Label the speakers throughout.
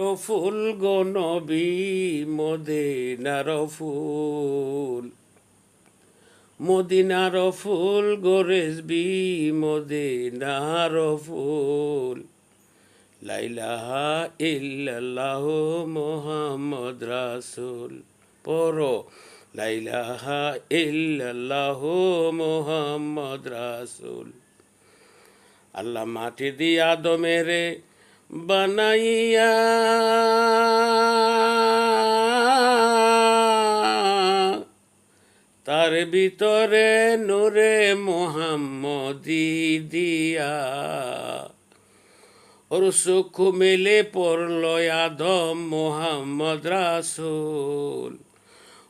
Speaker 1: ফুল গো নবী মদিনার ফুল মদিনার ফুল গো রেসবি মদিনার ফুল। লাইলাহা ইল্লাল্লাহ মোহাম্মদ রাসূল, পড়ো। লাইলাহা ইল্লাল্লাহ মোহাম্মদ রাসূল। আল্লাহ মাটি দিয়া দমেরে বানাইয়া তার ভিতরে নূরে মোহাম্মদি দিয়া। ওর চক্ষু মেলে পড়ল আদম মোহাম্মদ রাসুল।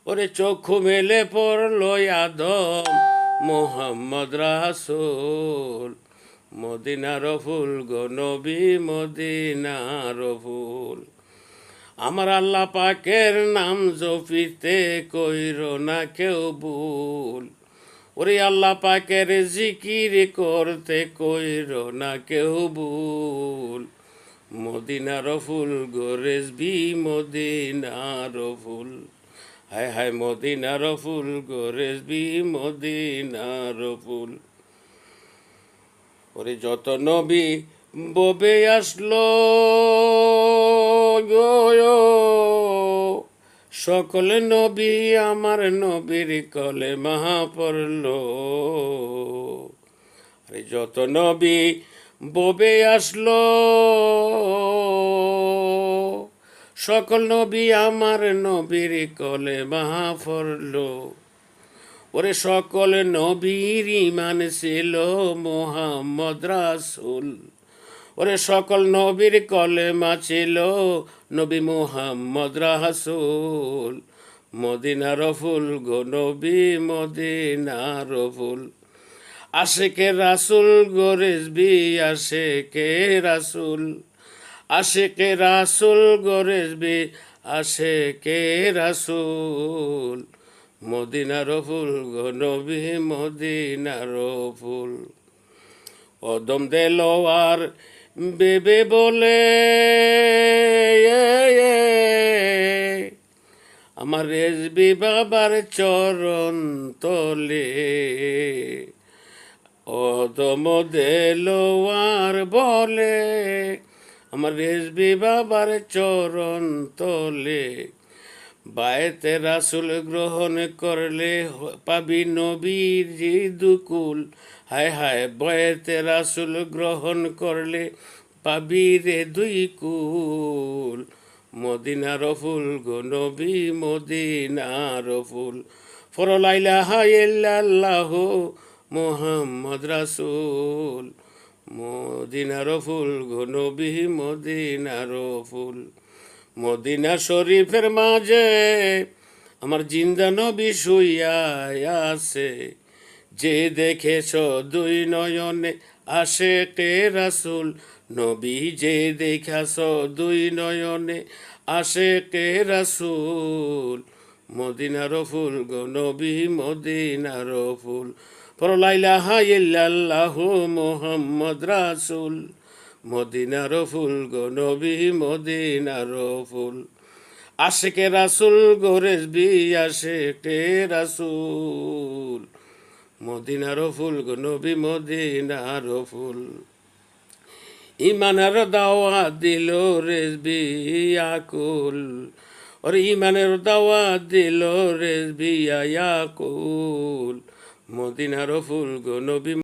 Speaker 1: ওরে চক্ষু মেলে পড়ল আদম মোহাম্মদ রাসুল। মদিনার ফুল গো নবী মদিনার ফুল। আমার আল্লাহ পাকের নাম জপিতে কইর না কেউ ভুল। ওরে আল্লাহ পাকের জিকির করতে কইর না কেউ ভুল। মদিনার ফুল গো রেসবি মদিনার ফুল। হায় হায় মদিনার ফুল গো রেসবি মদিনার ফুল। ওরে যত নবী ববে আসলো সকল নবী আমার নবীর কলে মাহা পড়ল। আরে যত নবী ববে আসলো, সকল নবী আমার নবীর কলে মাহা পড়ল। ওরে সকল নবীর ইমান ছিল মোহাম্মদ রাসুল। ওরে সকল নবীর কলেমা ছিল নবী মোহাম্মদ রাসুল। মদিনার ফুল গো নবী মদিনার ফুল আশেকে রাসুল গো রেসবি আশেকে রাসুল। আশেকে রাসুল গো রেসবি আশেকে রাসুল। মদিনার ফুল গো নবী মদিনার ফুল। অদম দেলোয়ার বেবে বলে আমার রেজবি বাবার চরণ তলে। অদম দেলোয়ার বলে, আমার রেজবি বাবার চরণ তলে। বায়েতে রাসুল গ্রহণ করলে পাবি নবীর দুকুল। হায় হায়, বয়েতে রাসুল গ্রহণ করলে পাবি রে দুই কুল মদিনার ফুল গো নবী, মদিনার ফুল। ফরলাইলা হাইল্লাহ মোহাম্মদ রাসুল। মদিনার ফুল গো নবী, মদিনার ফুল। মদিনা শরীফের মাঝে আমার জিন্দা নবী শুইয়া আছে। যে দেখেছ দুই নয়নে আসে কে রাসুল, নবী যে দেখাস দুই নয়নে আসে কে রাসুল। মদিনার ফুল গো নবী মদিনার ফুল পরলাইলা হাইল্লাহ মোহাম্মদ রাসুল। মদিনার ফুল গো নবী, মদিনার ফুল। আশেকে রাসুল গোরেস বি আশেকে রাসুল। মদিনার ফুল গো নবী, মদিনার ফুল। ইমানের দাওয়া দিল রেসবি আকুল ওর ইমানের দাওয়া দিল রেসবি আকুল মদিনার ফুল গো